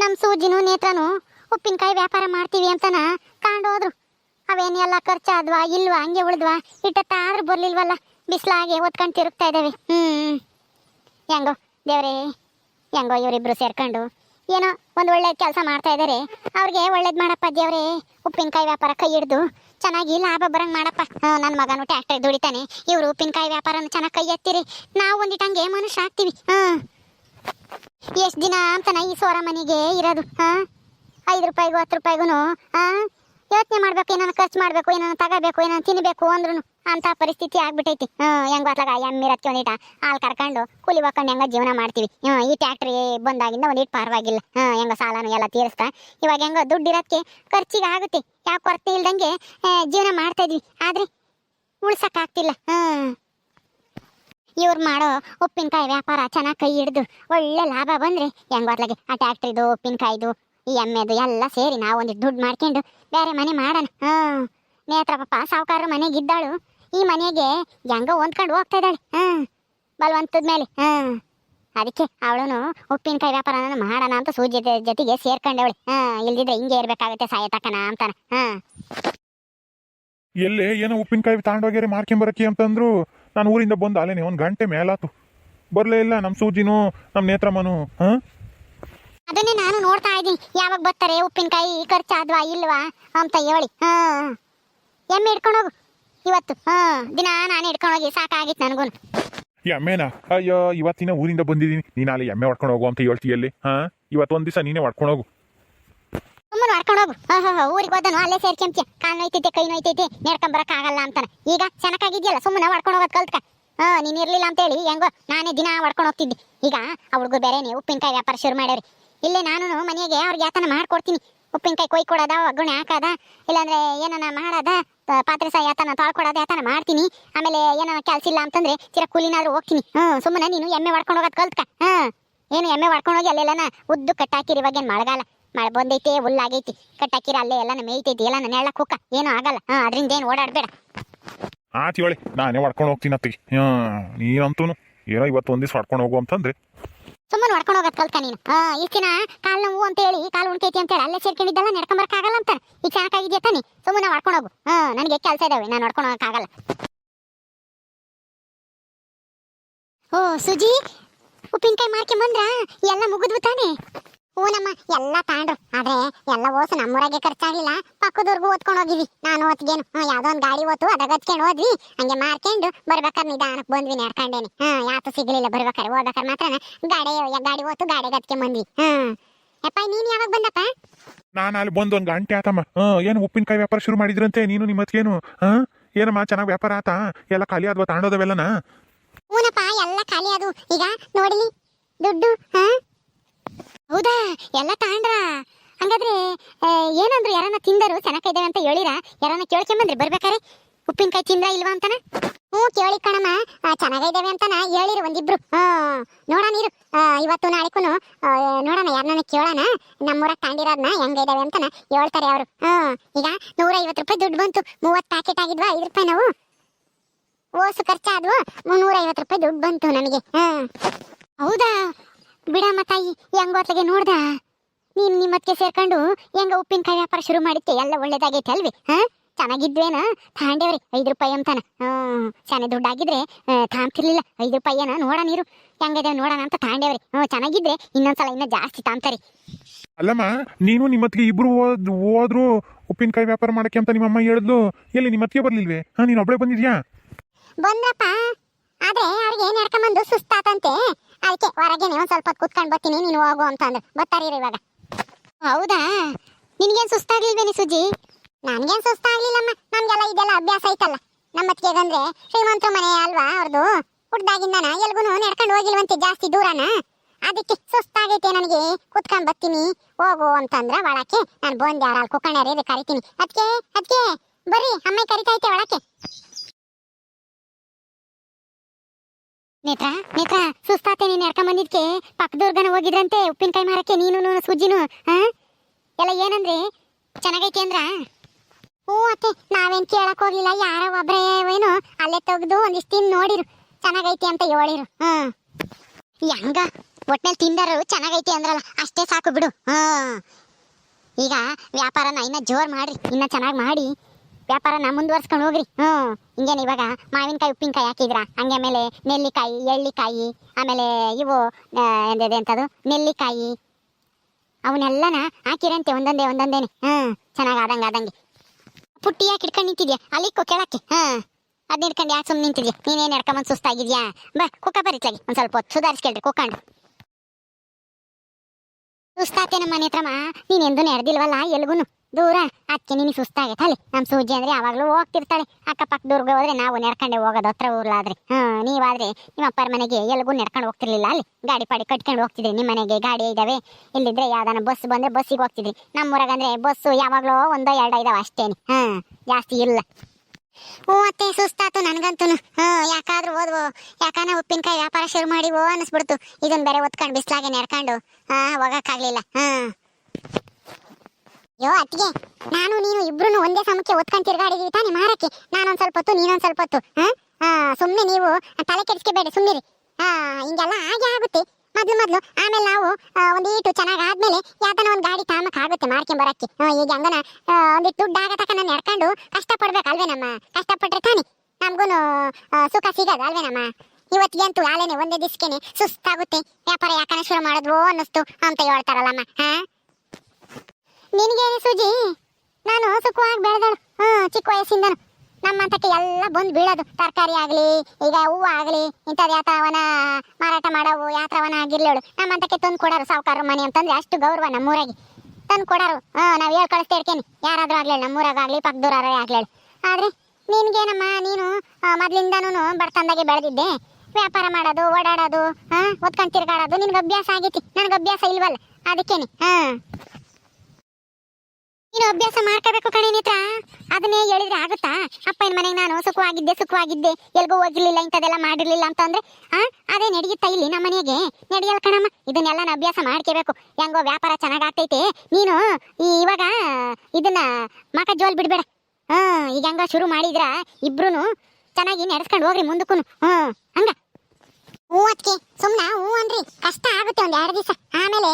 ನಮ್ಮ ಸೂಜಿನೂ, ನೇತ್ರನು ಉಪ್ಪಿನಕಾಯಿ ವ್ಯಾಪಾರ ಮಾಡ್ತೀವಿ ಅಂತನ ಕಾಂಡೋದ್ರು. ಅವೇನೆಲ್ಲ ಖರ್ಚಾದ್ವಾ, ಇಲ್ವಾ, ಹಂಗೆ ಉಳಿದ್ವಾ, ಇಟ್ಟತ್ತಾದ್ರೂ ಬರ್ಲಿಲ್ವಲ್ಲ, ಬಿಸಿಲಾಗೆ ಓದ್ಕೊಂಡು ತಿರುಗ್ತಾ ಇದ್ದಾವೆ ಹ್ಞೂ ಹೆಂಗೋ, ದೇವ್ರೇ, ಹೆಂಗೋ ಇವರಿಬ್ಬರು ಸೇರ್ಕೊಂಡು ಏನೋ ಒಂದು ಒಳ್ಳೆ ಕೆಲಸ ಮಾಡ್ತಾ ಇದ್ದಾರೆ ಅವ್ರಿಗೆ ಒಳ್ಳೇದು ಮಾಡಪ್ಪ ದೇವ್ರೇ, ಉಪ್ಪಿನಕಾಯಿ ವ್ಯಾಪಾರ ಕೈ ಹಿಡ್ದು ಚೆನ್ನಾಗಿ ಲಾಭ ಬರಂಗೆ ಮಾಡಪ್ಪ. ನನ್ನ ಮಗನು ಟ್ಯಾಕ್ಟರ್ ದುಡಿತಾನೆ, ಇವರು ಉಪ್ಪಿನಕಾಯಿ ವ್ಯಾಪಾರನ ಚೆನ್ನಾಗಿ ಕೈ ಎತ್ತಿರಿ. ನಾವು ಒಂದಿಟ್ಟಂಗೆ ಮನುಷ್ಯ ಆಗ್ತೀವಿ. ಹಾಂ ಎಷ್ಟು ದಿನ ಅಂತ ನಾ ಈ ಸೋರ ಮನೆಗೆ ಇರೋದು, ಹಾಂ? ಐದು ರೂಪಾಯಿಗೂ, ಹತ್ತು ರೂಪಾಯಿಗೂ ಹಾಂ? ಯೋಚನೆ ಮಾಡ್ಬೇಕು, ಏನಾನ ಖರ್ಚು ಮಾಡಬೇಕು ಏನನ್ನ ತಗೋಬೇಕು, ಏನಾನ ತಿನ್ನಬೇಕು ಅಂದ್ರೂ ಅಂತ ಪರಿಸ್ಥಿತಿ ಆಗ್ಬಿಟ್ಟೈತಿ ಹ್ಮ್, ಹೆಂಗ್ ಎಮ್ಮಿ ಇರತ್ತೆ ಒಂದಿಟ ಹಾಲು ಕರ್ಕೊಂಡು ಕೂಲಿ ಹಾಕೊಂಡು ಹೆಂಗ ಜೀವನ ಮಾಡ್ತೀವಿ. ಹ್ಮ್, ಈ ಟ್ಯಾಕ್ಟ್ರಿ ಬಂದಾಗಿಂದ ಒಂದಿಟ್ಟು ಪರವಾಗಿಲ್ಲ. ಹ್ಮ್, ಹೆಂಗ ಸಾಲನು ಎಲ್ಲ ತೀರಿಸ್ತಾ. ಇವಾಗ ಹೆಂಗ ದುಡ್ಡು ಇರೋದಕ್ಕೆ ಖರ್ಚಿಗೆ ಆಗುತ್ತೆ. ಯಾವ ಕೊರತೆ ಇಲ್ದಂಗೆ ಜೀವನ ಮಾಡ್ತಾ ಇದ್ವಿ. ಆದ್ರೆ ಉಳ್ಸಕ್ಕಾಗ್ತಿಲ್ಲ ಹ್ಮ್. ಇವ್ರು ಮಾಡೋ ಉಪ್ಪಿನಕಾಯಿ ವ್ಯಾಪಾರ ಚೆನ್ನಾಗಿ ಕೈ ಹಿಡ್ದು ಒಳ್ಳೆ ಲಾಭ ಬಂದ್ರೆ ಹೆಂಗ್ ಬರ್ಲಾಗೆ ಆ ಟ್ಯಾಕ್ಟ್ರಿದು, ಉಪ್ಪಿನಕಾಯ್ದು, ಈ ಎಮ್ಮೆದು ಎಲ್ಲ ಸೇರಿ ನಾವು ಒಂದಿಟ್ಟು ದುಡ್ಡು ಮಾಡ್ಕೊಂಡು ಬೇರೆ ಮನೆ ಮಾಡೋಣ. ಹ್ಮ್ ನೇತ್ರ ಪಾಪ ಸಾವುಕಾರ ಮನೆಗೆ ಇದ್ದಾಳು. ಈ ಮನೆಗೆ ಹೆಂಗ ಹೊಂದ್ಕೊಂಡು ಹೋಗ್ತಾ ಇದ್ದಾಳೆ. ಹಾಂ. ಬಲವಂತದ ಮೇಲೆ. ಹಾಂ. ಅದಕ್ಕೆ ಅವಳನು ಉಪ್ಪಿನಕಾಯಿ ವ್ಯಾಪಾರ ಮಾಡೋಣ ಅಂತ ಸೂಜಿ ಜೊತೆ- ಜೊತೆಗೆ ಸೇರ್ಕೊಂಡವಳೆ. ಹಾಂ, ಇಲ್ದಿದ್ರೆ ಹಿಂಗೆ ಇರ್ಬೇಕಾಗುತ್ತೆ, ಸಾಯತಕ್ಕನ ಅಂತಾನ. ಹ್ಮ್ ಎಲ್ಲೇ, ಏನೋ ಉಪ್ಪಿನಕಾಯಿ ತಗೊಂಡೋಗ್ಯಾರೆ ಮಾರ್ಕೊಂಬರಕ್ಕೆ ಅಂತಂದ್ರು. ನಾನು ಊರಿಂದ ಬಂದು ಅಲ್ಲೇನೆ ಒಂದು ಗಂಟೆ ಮೇಲಾತು. ಬರಲೇ ಇಲ್ಲ ನಮ್ಮ ಸೂಜಿನೂ ನಮ್ಮ ನೇತ್ರಮ್ಮನು ಹಾಂ? ಅದನ್ನೇ ನಾನು ನೋಡ್ತಾ ಇದ್ದೀನಿ. ಯಾವಾಗ ಬರ್ತಾರೆ ಉಪ್ಪಿನಕಾಯಿ ಖರ್ಚಾದ್ವಾ ಇಲ್ವಾ? ಅಂತ ಹೇಳಿ. ಹಾ. ಎಮ್ಮೆ ಇಟ್ಕೊಂಡು ಹೋಗು. ಇವತ್ತು ಹಾಂ. ದಿನ ನಾನು ಇಟ್ಕೊಂಡು ಹೋಗಿ ಸಾಕಾಗಿತ್ತು ನನಗೂ ಎಮ್ಮೆನಾ? ಅಯ್ಯೋ ಇವತ್ತಿನ ಊರಿಂದ ಬಂದಿದ್ದೀನಿ. ನೀನು ಅಲ್ಲಿ ಎಮ್ಮೆ ಹೊಡ್ಕೊಂಡು ಹೋಗು ಅಂತ ಹೇಳ್ತೀಯಲ್ಲಿ ಹಾಂ? ಇವತ್ತು ಒಂದು ದಿವಸ ನೀನೇ ಹೊಡ್ಕೊಂಡು ಹೋಗು. ಸುಮ್ಮನೆ ಮಾಡ್ಕೊಂಡು ಹೋಗು. ಊರಿಗೆ ಹೋದನು, ಅಲ್ಲೇ ಸೇರ್ಕೊಂತೀಯ ಕಾಲು ನೋಯ್ತೈತೆ, ಕೈ ನೋಯ್ತೈತೆ. ನಡ್ಕೊಂಬರಕ್ ಆಗಲ್ಲ ಅಂತಾನೆ. ಈಗ ಚೆನ್ನಾಗಿದ್ಯಲ್ಲ ಸುಮ್ಮನೆ ಮಾಡ್ಕೊಂಡು ಹೋಗೋದು ಕಲ್ತ್ಕ. ಹಾ, ನೀನ್ ಇರ್ಲಿಲ್ಲ ಅಂತೇಳಿ, ಹೆಂಗೋ ನಾನೇ ದಿನ ಮಾಡ್ಕೊಂಡು ಹೋಗ್ತಿದ್ದೆ. ಈಗ ಆ ಹುಡುಗರು ಬೇರೆ ನೀವು ಉಪ್ಪಿನಕಾಯಿ ವ್ಯಾಪಾರ ಶುರು ಮಾಡ್ಯಾವ್ರಿ. ಇಲ್ಲೇ ನಾನು ಮನೆಗೆ ಅವ್ರಿಗೆ ಯಾತನ ಮಾಡ್ಕೊಡ್ತೀನಿ. ಉಪ್ಪಿನಕಾಯಿ ಕೊಯ್ ಕೊಡೋದ ಒಗ್ಗರಣೆ ಹಾಕೋದ, ಇಲ್ಲಾಂದ್ರೆ ಏನನ ಮಾಡೋದ ಪಾತ್ರೆ ಸಹ ಯಾತನ ತೊಳ್ಕೊಡೋದ ಯಾತನ ಮಾಡ್ತೀನಿ. ಆಮೇಲೆ ಏನನ ಕೆಲಸ ಇಲ್ಲ ಅಂತಂದ್ರೆ ಚಿರ ಕೂಲಿನಾದ್ರೂ ಹೋಗ್ತೀನಿ. ಹ್ಮ್ ಸುಮ್ಮನೆ ನೀನು ಎಮ್ಮೆ ಮಾಡ್ಕೊಂಡು ಹೋಗೋದು ಕಲ್ತ್ಕ. ಹಾ, ಏನು ಎಮ್ಮೆ ಮಾಡ್ಕೊಂಡು ಹೋಗಿ ಅಲ್ಲೆಲ್ಲನ ಉದ್ದು ಕಟ್ಟಾಕಿರಿ ಇವಾಗ ಏನು ಮಳೆಗಾಲ. ಮಳೆ ಬಂದೈತೆ ಹುಲ್ಲಾಗೈತಿ. ಕಟ್ಟಾಕಿರ ಅಲ್ಲೇ ಎಲ್ಲ ಮೇಯ್ತೈತಿ ನನ್ನ ಹೇಳಕ್ ಕುಕ್ಕ ಏನು ಆಗಲ್ಲ. ಹಾ ಅದರಿಂದ ಏನು ಓಡಾಡ್ಬೇಡ. ಆತಿ ಹೇಳಿ ನಾನೇ ಹೊಡ್ಕೊಂಡು ಹೋಗ್ತೀನಿ ಅತ್ತಿಗೆ. ಹಾ ನೀನಂತೂ ಏನೋ ಇವತ್ತು ಒಂದು ದಿವಸ ಹೊಡ್ಕೊಂಡು ಹೋಗು ಅಂತಂದ್ರೆ? ಸುಮ್ಮನೆ ಹೊಡ್ಕೊಂಡು ಹೋಗೋದು ಕಲ್ತ ನೀನು. ಹಾ ಈಚಿನ ಕಾಲು ನೋವು ಅಂತ ಹೇಳಿ ಕಾಲು ಉಣ್ಕೈತಿ ಅಂತ ಹೇಳಿ ಅಲ್ಲೇ ಸೇರ್ಕೊಂಡಿದ್ದಲ್ಲ ಆಗಲ್ಲ ಅಂತ ಈಗ ಚೆನ್ನಾಗಿದೆಯಾ ತಾನೆ? ಸುಮ್ಮನೆ ಹೊಡ್ಕೊಂಡು ಹೋಗು. ಹಾ ನನಗೆ ಕೆಲಸ ಇದಾವೆ ನಾನು ಹೊಡ್ಕೊಂಡು ಹೋಗಕ್ಕಾಗಲ್ಲ ಓ ಸುಜಿ ಉಪ್ಪಿನಕಾಯಿ ಮಾರ್ಕೊಂಬಂದ್ರ ಎಲ್ಲ ಮುಗಿದ್ವು ತಾನೆ? ಹೂನಮ್ಮ ಎಲ್ಲ ತಾಂಡ್ರು. ಆದ್ರೆ ಎಲ್ಲ ಓಸು ನಮ್ಮೂರಾಗೆ ಖರ್ಚಾಗ್ಲಿಲ್ಲ. ಪಕ್ಕದವ್ರಿಗೂ ಓದ್ಕೊಂಡು ಹೋಗಿವಿ ನಾನು ಓದ್ಗೇನು ಹ್ಞೂ ಯಾವ್ದೋ ಒಂದ್ ಗಾಡಿ ಓತು ಅದಾಗ ಹತ್ಕೊಂಡು ಹೋದ್ವಿ. ಹಂಗೆ ಮಾರ್ಕೊಂಡು ಬರ್ಬೇಕಾದ್ರೆ ನಿಧಾನಕ್ಕೆ ಬಂದ್ವಿ ನಡ್ಕೊಂಡೇನಿ. ಹಾಂ ಯಾತು ಸಿಗ್ಲಿಲ್ಲ ಬರ್ಬೇಕಾರೆ. ಹೋಗ್ಬೇಕಾರೆ ಮಾತ್ರ ಗಾಡಿ ಗಾಡಿ ಓತು ಗಾಡಿಗೆ ಹತ್ಕೊಂಡ್ ಬಂದ್ವಿ. ಹ್ಞೂ. ಯಪ್ಪ ನೀನು ಯಾವಾಗ ಬಂದಪ್ಪ? ನಾನು ಅಲ್ಲಿ ಬಂದು ಒಂದು ಗಂಟೆ ಆತಮ್ಮ. ಹಾಂ ಏನು ಉಪ್ಪಿನಕಾಯಿ ವ್ಯಾಪಾರ ಶುರು ಮಾಡಿದ್ರಂತೆ? ನೀನು ನಿಮ್ಮ ಅತ್ತಿಗೇನು ಹಾಂ ಏನಮ್ಮ ಚೆನ್ನಾಗಿ ವ್ಯಾಪಾರ ಆತ? ಎಲ್ಲ ಖಾಲಿ ಆದ್ವಾ ತಾಂಡೋದವೆಲ್ಲನ? ಹೂನಪ್ಪ ಎಲ್ಲ ಖಾಲಿ ಅದು ಈಗ ನೋಡಿಲಿ ದುಡ್ಡು ಹಾ ಹೌದಾ? ಎಲ್ಲ ತಾಂಡ್ರ. ಹಂಗಾದ್ರೆ ಏನಂದ್ರು ಯಾರನ್ನ ತಿಂದರು ಚೆನ್ನಾಗಿದ್ದಾವೆ ಅಂತ ಹೇಳಿರ? ಯಾರನ್ನ ಕೇಳ್ಕೊಂಬಂದ್ರಿ, ಬರ್ಬೇಕಾರೆ? ಉಪ್ಪಿನಕಾಯಿ ತಿಂದ್ರ ಇಲ್ವಾ ಅಂತನ? ಹ್ಞೂ, ಕೇಳಿ ಕಣಮ್ಮ. ಚೆನ್ನಾಗಿದ್ದಾವೆ ಅಂತನ ಹೇಳಿರು ಒಂದಿಬ್ರು. ಹಾ ನೋಡೋಣ ಇರು. ಇವತ್ತು ನಾಳೆಗೂ ನೋಡೋಣ ಯಾರನ್ನ ಕೇಳೋಣ. ನಮ್ಮೂರಾಗ ತಾಂಡಿರೋದ್ನ ಹೆಂಗಿದಾವೆ ಅಂತನ ಹೇಳ್ತಾರೆ ಅವರು. ಹಾ ಈಗ ನೂರ ಐವತ್ತು ರೂಪಾಯಿ ದುಡ್ಡು ಬಂತು. ಮೂವತ್ತು ಪ್ಯಾಕೆಟ್ ಆಗಿದ್ವಾ, ಐದು ರೂಪಾಯಿ ನಾವು? ಓಸು ಖರ್ಚಾದ್ವು ಮುನ್ನೂರ ಐವತ್ತು ರೂಪಾಯಿ ದುಡ್ಡು ಬಂತು ನನಗೆ ಹಾ ಹೌದಾ? ಬಿಡಮ್ಮ ತಾಯಿ ಹೆಂಗೋತ್ಲಗೆ ನೋಡ್ದ? ನೀನು ನಿಮ್ಮತ್ಗೆ ಸೇರ್ಕೊಂಡು ಹೆಂಗ ಉಪ್ಪಿನಕಾಯಿ ವ್ಯಾಪಾರ ಶುರು ಮಾಡಿತ್ತೆ ಎಲ್ಲ ಒಳ್ಳೇದಾಗೈತೆ ಅಲ್ವಿ ಹಾ? ಚೆನ್ನಾಗಿದ್ವೇನ? ತಾಂಡೇವ್ರಿ ಐದು ರೂಪಾಯಿ ಅಂತಾನ. ಹ್ಮ್ ಸಣ್ಣ ದುಡ್ಡಾಗಿದ್ರೆ ತಾಂತಿರ್ಲಿಲ್ಲ ಐದು ರೂಪಾಯಿ ಏನ? ನೋಡ ನೀರು. ಹೆಂಗಿದಾವೆ ನೋಡೋಣ ಅಂತ ತಾಂಡೇವ್ರಿ ಹ್ಞೂ ಚೆನ್ನಾಗಿದ್ರೆ ಇನ್ನೊಂದ್ಸಲ ಇನ್ನೂ ಜಾಸ್ತಿ ತಾಂತಾರಿ ಅಲ್ಲಮ್ಮ ನೀನು ನಿಮ್ಮತ್ತಿಗೆ ಇಬ್ರು ಹೋದ್ ಹೋದ್ರು ಉಪ್ಪಿನಕಾಯಿ ವ್ಯಾಪಾರ ಮಾಡಕ್ಕೆ ಅಂತ ನಿಮ್ಮಮ್ಮ ಹೇಳಿದ್ಲು. ಎಲ್ಲಿ ನಿಮ್ಮತ್ತಿಗೆ ಬರ್ಲಿಲ್ವೇ? ಹಾ ನೀನು ಒಬ್ಳೆ ಬಂದಿದ್ಯಾ? ಬಂದಪ್ಪ ಆದ್ರೆ ಅವ್ರಿಗೆ ನಡ್ಕೊಂಬಂದು ಸುಸ್ತಾತಂತೆ? ಅದಕ್ಕೆ ಹೊರಗೇನೆ ಒಂದು ಸ್ವಲ್ಪ ಹೊತ್ತು ಕುತ್ಕೊಂಡ್ ಬರ್ತೀನಿ, ನೀನು ಹೋಗು ಅಂತ ಅಂದ್ರೆ ಬರ್ತಾರೀರಿ ಇವಾಗ. ಹೌದಾ? ನಿನ್ಗೇನ್ ಸುಸ್ತಾಗ್ಲಿಲ್ವೇನಿ ಸುಜಿ? ನನ್ಗೇನ್ ಸುಸ್ತಾಗ್ಲಿಲ್ಲಮ್ಮ. ನಮ್ಗೆಲ್ಲ ಇದೆಲ್ಲ ಅಭ್ಯಾಸ ಐತಲ್ಲ. ನಮ್ಮ ಅಂದ್ರೆ ಶ್ರೀಮಂತ ಮನೆ ಅಲ್ವಾ ಅವ್ರದ್ದು ಹುಡ್ದಾಗಿಂದನ ಎಲ್ಗೂ ನಡ್ಕೊಂಡು ಹೋಗಿಲ್ವಂತೆ ಜಾಸ್ತಿ ದೂರನ? ಅದಕ್ಕೆ ಸುಸ್ತಾಗೈತೆ ನನಗೆ. ಕುತ್ಕೊಂಡ್ ಬರ್ತೀನಿ, ಹೋಗು ಅಂತಂದ್ರೆ ಒಳಕ್ಕೆ ನಾನು ಬಂದೆ ಯಾರಲ್ಲಿ ಕುಕ್ಕಣ್ಣ ಕರಿತೀನಿ. ಅದಕ್ಕೆ ಅದಕ್ಕೆ ಬರ್ರಿ ಅಮ್ಮ ಕರಿತೈತೆ ಒಳಕ್ಕೆ. ನೇತ್ರ ನೇತ್ರ, ಸುಸ್ತಾತೆ ನೀನು ನಡ್ಕೊಂಡ್ ಬಂದಿದ್ಕೆ. ಪಕ್ಕದೂರ್ಗನ ಹೋಗಿದ್ರಂತೆ, ಉಪ್ಪಿನಕಾಯಿ ಮಾರಕ್ಕೆ ನೀನು ಸುಜ್ಜಿನು ಹಾ ಎಲ್ಲ ಏನಂದ್ರೆ? ಚೆನ್ನಾಗೈತೆ ಅಂದ್ರ? ಓ ಅತ್ತೆ, ನಾವೇನ್ ಕೇಳಕ್ ಹೋಗಿಲ್ಲ ಯಾರೋ ಒಬ್ರೇ ಏನು ಅಲ್ಲೇ ತೆಗ್ದು ಒಂದಿಷ್ಟು ತಿಂದು ನೋಡಿರು. ಚೆನ್ನಾಗೈತೆ ಅಂತ ಹೇಳಿರು ಹ್ಮ್ ಹೆಂಗ? ಒಟ್ನಲ್ಲಿ ತಿಂದರು ಚೆನ್ನಾಗೈತಿ ಅಂದ್ರಲ್ಲ, ಅಷ್ಟೇ ಸಾಕು ಬಿಡು ಹ್ಮ್ ಈಗ ವ್ಯಾಪಾರನ ಇನ್ನ ಜೋರ್ ಮಾಡ್ರಿ, ಇನ್ನ ಚೆನ್ನಾಗಿ ಮಾಡಿ. ವ್ಯಾಪಾರನ ಮುಂದುವರ್ಸ್ಕೊಂಡು ಹೋಗ್ರಿ. ಹ್ಮ್ ಹಿಂಗೇನು ಇವಾಗ ಮಾವಿನಕಾಯಿ, ಉಪ್ಪಿನಕಾಯಿ ಹಾಕಿದ್ರ? ಹಂಗೆ ಆಮೇಲೆ ನೆಲ್ಲಿಕಾಯಿ, ಎಳ್ಳಿಕಾಯಿ, ಆಮೇಲೆ ಇವು ಅಂತದು? ನೆಲ್ಲಿಕಾಯಿ. ಅವನ್ನೆಲ್ಲನ ಹಾಕಿರಂತೆ ಒಂದೊಂದೇ, ಒಂದೊಂದೇನೆ. ಹ್ಮ್ ಚೆನ್ನಾಗಿ ಆದಂಗೆ ಆದಂಗೆ. ಪುಟ್ಟಿ ಯಾಕೆ ಹಿಡ್ಕೊಂಡು ನಿಂತಿದ್ಯಾ? ಅಲ್ಲಿಕ್ಕೋ ಕೆಳಕ್ಕೆ. ಹಾ ಅದನ್ನ ಹಿಡ್ಕೊಂಡು ಯಾಕೆ ಸುಮ್ಮನೆ ನಿಂತಿದ್ಯಾ? ನೀನೇನು ಹಿಡ್ಕೊಂಬಂದು ಸುಸ್ತಾಗಿದ್ಯಾ? ಬಾ, ಕುಕ್ಕ ಬರೀತಾಗಿ ಒಂದು ಸ್ವಲ್ಪ ಹೊತ್ತು ಸುಧಾರಿಸ್ಕೇಳ್ರಿ, ಕುಕ್ಕಂಡು. ಸುಸ್ತಾತೆ ನಮ್ಮ ಮನೆ ಹತ್ರಮ್ಮ ನೀನ್ ಎಂದೂ ನಡೆದಿಲ್ವಲ್ಲ, ಎಲ್ಗುನು? ದೂರ. ಅಕ್ಕಿ ನಿನಗೆ ಸುಸ್ತಾಗೈತೆ, ಅಲ್ಲಿ. ನಮ್ಮ ಸೂಜಿ ಅಂದ್ರೆ ಯಾವಾಗಲೂ ಹೋಗ್ತಿರ್ತಾಳೆ. ಅಕ್ಕಪಕ್ಕದವ್ರಿಗೆ ಹೋದ್ರೆ ನಾವು ನೆಡ್ಕೊಂಡೆ ಹೋಗೋದು ಹತ್ರ ಊರ್ಲಾದ್ರೆ. ಹ್ಮ್ ನೀವಾದ್ರೆ ನಿಮ್ಮ ಅಪ್ಪರ ಮನೆಗೆ ಎಲ್ಗೂ ನೆರ್ಕೊಂಡು ಹೋಗ್ತಿರ್ಲಿಲ್ಲ, ಅಲ್ಲಿ. ಗಾಡಿ ಪಾಡಿ ಕಟ್ಕೊಂಡು ಹೋಗ್ತಿದ್ರಿ ನಿಮ್ಮ ಮನೆಗೆ ಗಾಡಿ ಇದಾವೆ. ಇಲ್ಲಿದ್ರೆ ಯಾವ್ದಾನ ಬಸ್ ಬಂದ್ರೆ ಬಸ್ಸಿಗೆ ಹೋಗ್ತಿದ್ರಿ. ನಮ್ಮೂರಾಗಂದ್ರೆ ಬಸ್ಸು ಯಾವಾಗಲೂ ಒಂದೋ ಎರಡೋ ಇದಾವೆ ಅಷ್ಟೇನೆ. ಹಾ, ಜಾಸ್ತಿ ಇಲ್ಲ. ಹ್ಞೂ ಅತ್ತೆ, ಸುಸ್ತಾತು ನನಗಂತೂ ಹ್ಞೂ, ಯಾಕಾದ್ರೂ ಓದ್ವು. ಯಾಕಂದ್ರೆ ಉಪ್ಪಿನಕಾಯಿ ವ್ಯಾಪಾರ ಶುರು ಮಾಡಿವೋ ಅನ್ನಿಸ್ಬಿಡ್ತು. ಇದನ್ನ ಬೇರೆ ಒತ್ಕೊಂಡು ಬಿಸ್ಲಾಗೆ ನೆಡ್ಕೊಂಡು ಹಾಂ, ಹೋಗೋಕ್ಕಾಗಲಿಲ್ಲ. ಹ್ಮ್ ಯೋ, ಅತ್ತಿಗೆ, ನಾನು, ನೀನು ಇಬ್ರು ಒಂದೇ ಸಮಕ್ಕೆ ಒತ್ಕೊಂಡು ತಿರ್ಗಾಡಿದೀವಿ ತಾನೇ, ಮಾರಕ್ಕೆ. ನಾನೊಂದ್ ಸ್ವಲ್ಪ ಹೊತ್ತು, ನೀನೊಂದ್ ಸ್ವಲ್ಪ ಹೊತ್ತು, ಹಾ? ಸುಮ್ಮನೆ ನೀವು ತಲೆ ಕೆಡಿಸ್ಕೋಬೇಡಿ ಸುಮ್ಮನಿರಿ ಹಾ ಹಿಂಗೆಲ್ಲ ಹಾಗೆ ಆಗುತ್ತೆ. ಮೊದ್ಲು ಮೊದ್ಲು, ಆಮೇಲೆ ನಾವು ಒಂದೀಟು ಚೆನ್ನಾಗಿ ಆದ್ಮೇಲೆ ಯಾತನ ಒಂದ್ ಗಾಡಿ ತಾಮಕ್ ಆಗುತ್ತೆ ಮಾರ್ಕೊಂಡ್ ಬರಕ್ಕೆ. ಈಗ ಹಂಗನ ಒಂದ್ ಒಂದಿಟ್ಟು ದುಡ್ಡು ಆಗೋ ತಕ ನಾನು ನಡ್ಕೊಂಡು ಕಷ್ಟಪಡ್ಬೇಕಲ್ವೇ ನಮ್ಮ? ಕಷ್ಟಪಟ್ರೆ ತಾನೆ ನಮ್ಗೂ ಸುಖ ಸಿಗೋದು ಅಲ್ವೇ ನಮ್ಮ? ಇವತ್ತಿಗೆ ಅಂತೂ ಆಲೇನೆ ಒಂದೇ ದಿಸ್ಕೇನೆ ಸುಸ್ತಾಗುತ್ತೆ. ವ್ಯಾಪಾರ ಯಾಕನ ಶುರು ಮಾಡಿದ್ವು ಅನ್ನಿಸ್ತು ಅಂತ ಹೇಳ್ತಾರಲ್ಲಮ್ಮ ಹಾ? ನಿನಗೇನು ಸೂಜಿ? ನಾನು ಸುಖವಾಗಿ ಬೆಳೆದಳು ಹ್ಮ್ ಚಿಕ್ಕ ವಯಸ್ಸಿಂದನು. ನಮ್ಮಂತಕ್ಕೆ ಎಲ್ಲ ಬಂದು ಬೀಳೋದು. ತರಕಾರಿ ಆಗಲಿ, ಈಗ ಹೂವು ಆಗಲಿ ಇಂಥದ್ದು ಯಾತವನ ಮಾರಾಟ ಮಾಡೋವು, ಯಾತ್ರವನ ಆಗಿರ್ಲೇಳು ನಮ್ಮಂತಕ್ಕೆ ತಂದು ಕೊಡೋರು ಸಾವುಕಾರ ಮನೆ ಅಂತಂದ್ರೆ ಅಷ್ಟು ಗೌರವ ನಮ್ಮೂರಾಗಿ. ತಂದು ಕೊಡೋರು. ಹಾಂ ನಾವು ಹೇಳಿ ಕಳಿಸ್ತಾ ಇರ್ತೀನಿ. ಯಾರಾದರೂ ಆಗಲಿ ನಮ್ಮೂರಾಗಲಿ ಪಕ್ಕದೂರಾರೇ ಆಗ್ಲೇಳು ಆದ್ರೆ, ನಿನಗೇನಮ್ಮ, ನೀನು ಮೊದಲಿಂದನೂ ಬಡತನದಾಗೆ ಬೆಳೆದಿದ್ದೆ. ವ್ಯಾಪಾರ ಮಾಡೋದು, ಓಡಾಡೋದು, ಹಾಂ ಓದ್ಕೊಂಡು ತಿರ್ಗಾಡೋದು, ನಿನಗೆ ಅಭ್ಯಾಸ ಆಗೈತಿ. ನನಗೆ ಅಭ್ಯಾಸ ಇಲ್ವಲ್ಲ? ಅದಕ್ಕೇನೆ. ಹಾ ನೀನು ಅಭ್ಯಾಸ ಮಾಡ್ಕೋಬೇಕು ಕಣೆ ನೇತ್ರ. ಅದನ್ನೇ ಹೇಳಿದ್ರೆ ಆಗುತ್ತಾ? ಅಪ್ಪನ ಮನೆಗೆ ನಾನು ಸುಖವಾಗಿದ್ದೆ ಸುಖವಾಗಿದ್ದೆ. ಎಲ್ಗೂ ಹೋಗಿರ್ಲಿಲ್ಲ, ಇಂಥದ್ದೆಲ್ಲ ಮಾಡಿರ್ಲಿಲ್ಲ ಅಂತಂದ್ರೆ ಆ? ಅದೇ ನಡೆಯುತ್ತಾ ಇಲ್ಲಿ ನಮ್ಮ ಮನೆಗೆ? ನಡೆಯಲ್ಲ ಕಣಮ್ಮ. ಇದನ್ನೆಲ್ಲ ನಾನು ಅಭ್ಯಾಸ ಮಾಡ್ಕೋಬೇಕು. ಹೆಂಗೋ ವ್ಯಾಪಾರ ಚೆನ್ನಾಗಿ ಆಗ್ತೈತೆ ನೀನು ಈ ಇವಾಗ ಇದನ್ನ ಮಕ ಜೋಲ್ ಬಿಡ್ಬೇಡ. ಹಾ ಈಗ ಹೆಂಗೋ ಶುರು ಮಾಡಿದ್ರ? ಇಬ್ರು ಚೆನ್ನಾಗಿ ನಡೆಸ್ಕೊಂಡು ಹೋಗ್ರಿ ಮುಂದಕ್ಕೂ ಹ್ಮ್, ಹಂಗ. ಹ್ಞೂ ಸುಮ್ಮನೆ ಹ್ಞೂ ಅನ್ರಿ ಕಷ್ಟ ಆಗುತ್ತೆ ಒಂದ್ ಎರಡು ದಿವಸ. ಆಮೇಲೆ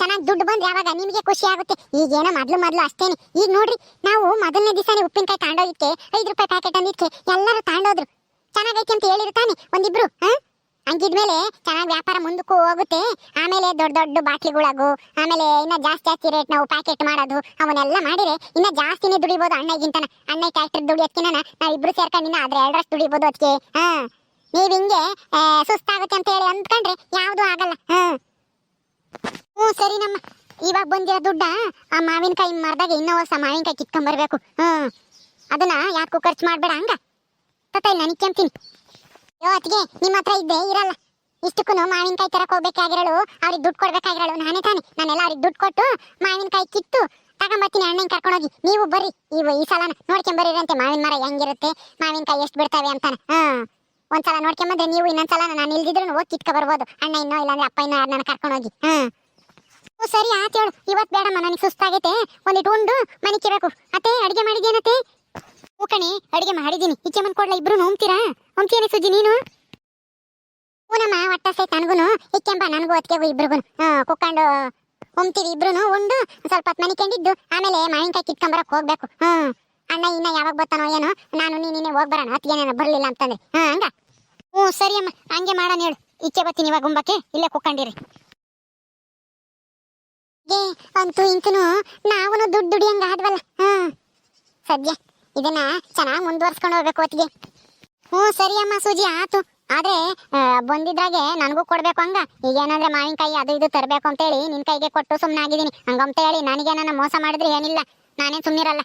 ಚೆನ್ನಾಗಿ ದುಡ್ಡು ಬಂದ್ರೆ ಯಾವಾಗ ನಿಮಗೆ ಖುಷಿ ಆಗುತ್ತೆ. ಈಗೇನೋ ಮೊದ್ಲು ಮೊದ್ಲು ಅಷ್ಟೇನೆ. ಈಗ ನೋಡ್ರಿ, ನಾವು ಮೊದಲನೇ ದಿವಸನೇ ಉಪ್ಪಿನಕಾಯಿ ತಾಂಡೋದಿಕ್ಕೆ ಐದು ರೂಪಾಯಿ ಪ್ಯಾಕೆಟ್ ಅಂದಿದ್ಕೆ ಎಲ್ಲರೂ ತಾಂಡೋದ್ರು. ಚೆನ್ನಾಗೈತೆ ಅಂತ ಹೇಳಿರ್ತಾನೆ ಒಂದಿಬ್ರು, ಹಾ? ಹಂಗಿದ್ಮೇಲೆ ಚೆನ್ನಾಗಿ ವ್ಯಾಪಾರ ಮುಂದಕ್ಕೂ ಹೋಗುತ್ತೆ. ಆಮೇಲೆ ದೊಡ್ಡ ದೊಡ್ಡ ಬಾಟ್ಲಿಗಳಾಗು, ಆಮೇಲೆ ಇನ್ನ ಜಾಸ್ತಿ ಜಾಸ್ತಿ ರೇಟ್ ನಾವು ಪ್ಯಾಕೆಟ್ ಮಾಡೋದು, ಅವನ್ನೆಲ್ಲ ಮಾಡಿದ್ರೆ ಇನ್ನ ಜಾಸ್ತಿನೇ ದುಡಿಬೋದು ಅಣ್ಣಗಿಂತನ. ಅಣ್ಣ ಟ್ಯಾಕ್ಟರ್ ದುಡಿಯೋದ್ಕಿನ ನಾವು ಇಬ್ರು ಸೇರ್ಕೊಂಡು ಇನ್ನ ಅದ್ರ ಎರಡರಷ್ಟು ದುಡಿಬೋದು ಅದಕ್ಕೆ ಹಾ? ನೀವ್ ಹಿಂಗೆ ಸುಸ್ತಾಗುತ್ತೆ ಅಂತ ಹೇಳಿ ಅಂದ್ಕೊಂಡ್ರೆ ಯಾವುದು ಆಗಲ್ಲ. ಹ್ಞೂ, ಸರಿ ನಮ್ಮ, ಇವಾಗ ಬಂದಿರೋ ದುಡ್ಡ ಆ ಮಾವಿನಕಾಯಿ ಮರದಾಗ ಇನ್ನೂ ಹೊಸ ಮಾವಿನಕಾಯಿ ಕಿತ್ಕೊಂಬರ್ಬೇಕು. ಹ್ಮ್ ಅದನ್ನ ಯಾಕೂ ಖರ್ಚು ಮಾಡಬೇಡ ಹಂಗ? ತತ್ತ ನನಗೆ ಕೆಂತೀನಿ ಯೋ ಅತ್ತಿಗೆ, ನಿಮ್ಮ ಹತ್ರ ಇದ್ದೆ ಇರಲ್ಲ. ಇಷ್ಟಕ್ಕೂ ಮಾವಿನಕಾಯಿ ತರಕ್ಕೆ ಹೋಗ್ಬೇಕಾಗಿರಳು, ಅವ್ರಿಗೆ ದುಡ್ಡು ಕೊಡ್ಬೇಕಾಗಿರಳು. ನಾನೇ ತಾನೆ. ನಾನೆಲ್ಲ ಅವ್ರಿಗೆ ದುಡ್ಡು ಕೊಟ್ಟು ಮಾವಿನಕಾಯಿ ಕಿತ್ತು ತಗೊಂಬರ್ತೀನಿ ಅಣ್ಣನ ಕರ್ಕೊಂಡೋಗಿ. ನೀವು ಬರ್ರಿ. ಇವು ಈ ಸಲನ ಸಲ ನೋಡ್ಕೊಂಬರಿರಂತೆ ಮಾವಿನ ಮರ ಹೆಂಗಿರುತ್ತೆ, ಮಾವಿನಕಾಯಿ ಎಷ್ಟು ಬಿಡ್ತವೆ ಅಂತಾನೆ. ಹ್ಮ್ ಒಂದ್ಸಲ ನೋಡ್ಕೊಂಬಂದ್ರೆ ನೀವು ಇನ್ನೊಂದ್ಸಲ ನಾನು ಇಲ್ದಿದ್ರು ಹೋಗಿ ಕಿಟ್ಕೊ ಬರ್ಬೋದು. ಅಣ್ಣ ಇನ್ನೋ ಇಲ್ಲಾಂದ್ರೆ ಅಪ್ಪ ಇನ್ನೋ ಯಾರನ್ನ ಕರ್ಕೊಂಡೋಗಿ ಹ್ಮ್. ಓ, ಸರಿ, ಆತ್ ಹೇಳು. ಇವತ್ ಬೇಡಮ್ಮ, ನನಗೆ ಸುಸ್ತಾಗೈತೆ. ಒಂದಿಟ್ಟು ಉಂಡು ಮನಿಕಿಬೇಕು ಅತ್ತೆ, ಅಡಿಗೆ ಮಾಡಿದೇನತ್ತೆ ಹ್ಞೂ ಕಣೆ, ಅಡಿಗೆ ಮಾಡಿದ್ದೀನಿ. ಇಚ್ಚೆ ಮನ್ ಕೊಡ್ಲ ಇಬ್ರು ಉಮ್ತೀರಾ? ಉಮ್ತೀಯನೇ ಸುಜಿ, ನೀನು? ಹೂನಮ್ಮ ಒಟ್ಟ ಸೈತ್ ನನಗೂನು. ಇಕ್ಕೆಂಬ ನನಗೂ ಅದಕ್ಕೆ ಇಬ್ರಿಗೂ ಹಾ ಕುಕ್ಕೊಂಡು ಉಮ್ತೀವಿ ಇಬ್ರು ಉಂಡು ಸ್ವಲ್ಪ ಹೊತ್ತು ಮನಿಕೊಂಡಿದ್ದು ಆಮೇಲೆ ಮಾವಿನಕಾಯಿ ಕಿತ್ಕೊಂಬರಕ್ ಹೋಗ್ಬೇಕು. ಹ್ಮ್. ಅಣ್ಣ ಇನ್ನ ಯಾವಾಗ ಬರ್ತಾನೋ ಏನೋ ನಾನು ನೀನೇ ಹೋಗಿ ಬರೋಣ ಅತ್ತಿಗೆ ಬರ್ಲಿಲ್ಲ ಅಂತಂದ್ರೆ ಹಾ ಹಂಗ? ಹ್ಞೂ ಸರಿ ಅಮ್ಮ ಹಂಗೆ ಮಾಡೋಣ ಹೇಳು. ಈಚೆ ಬರ್ತೀನಿ ಇವಾಗ ಗುಂಬಕ್ಕೆ ಇಲ್ಲೇ ಕುಕ್ಕಂಡಿರಿ ಏ ಅಂತೂ ಇಂತೂ ನಾವು ದುಡ್ಡು ದುಡಿಯಂಗ ಆದ್ವಲ್ಲ. ಹಾ ಸದ್ಯ ಇದನ್ನ ಚೆನ್ನಾಗಿ ಮುಂದುವರ್ಸ್ಕೊಂಡು ಹೋಗ್ಬೇಕು ಹೊತ್ತಿಗೆ ಹ್ಞೂ ಸರಿ ಅಮ್ಮ ಸೂಜಿ ಆತು. ಆದ್ರೆ ಆ, ಬಂದಿದ್ರಾಗೆ ನನಗೂ ಕೊಡ್ಬೇಕು ಹಂಗ. ಈಗ ಏನಂದ್ರೆ ಮಾವಿನಕಾಯಿ ಅದು ಇದು ತರಬೇಕು ಅಂತೇಳಿ ನಿನ್ ಕೈಗೆ ಕೊಟ್ಟು ಸುಮ್ಮನೆ ಆಗಿದ್ದೀನಿ ಹಂಗಂತ ಹೇಳಿ ನನಗೇನ ಮೋಸ ಮಾಡಿದ್ರೆ ಏನಿಲ್ಲ. ನಾನೇನು ಸುಮ್ಮನಿರಲ್ಲ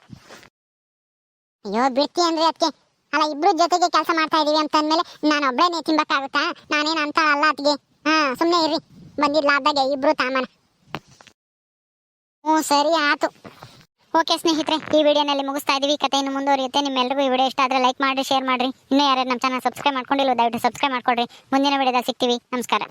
ಅಯ್ಯೋ, ಬಿಡ್ತಿ ಅಂದ್ರೆ ಅದಕ್ಕೆ ಅಲ್ಲ, ಇಬ್ರು ಜೊತೆಗೆ ಕೆಲಸ ಮಾಡ್ತಾ ಇದೀವಿ ಅಂತ ಅಂದ್ಮೇಲೆ ನಾನು ಒಬ್ಳೇನೆ ತಿನ್ಬೇಕಾಗುತ್ತಾ ನಾನೇನ್ ಅಂತ ಅಲ್ಲ ಅದಕ್ಕೆ ಹಾ ಸುಮ್ಮನೆ ಇರ್ರಿ. ಬಂದಿದ್ ಆದಾಗೆ ಇಬ್ರು ತಾಮನ. ಹ್ಞೂ, ಸರಿ ಆತು. ಓಕೆ ಸ್ನೇಹಿತರೆ, ಈ ವಿಡಿಯೋನಲ್ಲಿ ಮುಗಿಸ್ತಾ ಇದೀವಿ. ಕಥೆಯನ್ನು ಮುಂದುವರಿಯುತ್ತೆ. ನಿಮ್ಮೆಲ್ಲರಿಗೂ ಈ ವಿಡಿಯೋ ಇಷ್ಟ ಆದರೆ ಲೈಕ್ ಮಾಡಿ ಶೇರ್ ಮಾಡಿರಿ. ಇನ್ನೂ ಯಾರು ನಮ್ಮ ಚಾನಲ್ ಸಬ್ಸ್ಕ್ರೈಬ್ ಮಾಡ್ಕೊಂಡಿಲ್ಲ ದಯವಿಟ್ಟು ಸಬ್ಸ್ಕ್ರೈಬ್ ಮಾಡ್ಕೊಡ್ರಿ. ಮುಂದಿನ ವಿಡಿಯೋದಲ್ಲಿ ಸಿಗ್ತೀವಿ. ನಮಸ್ಕಾರ.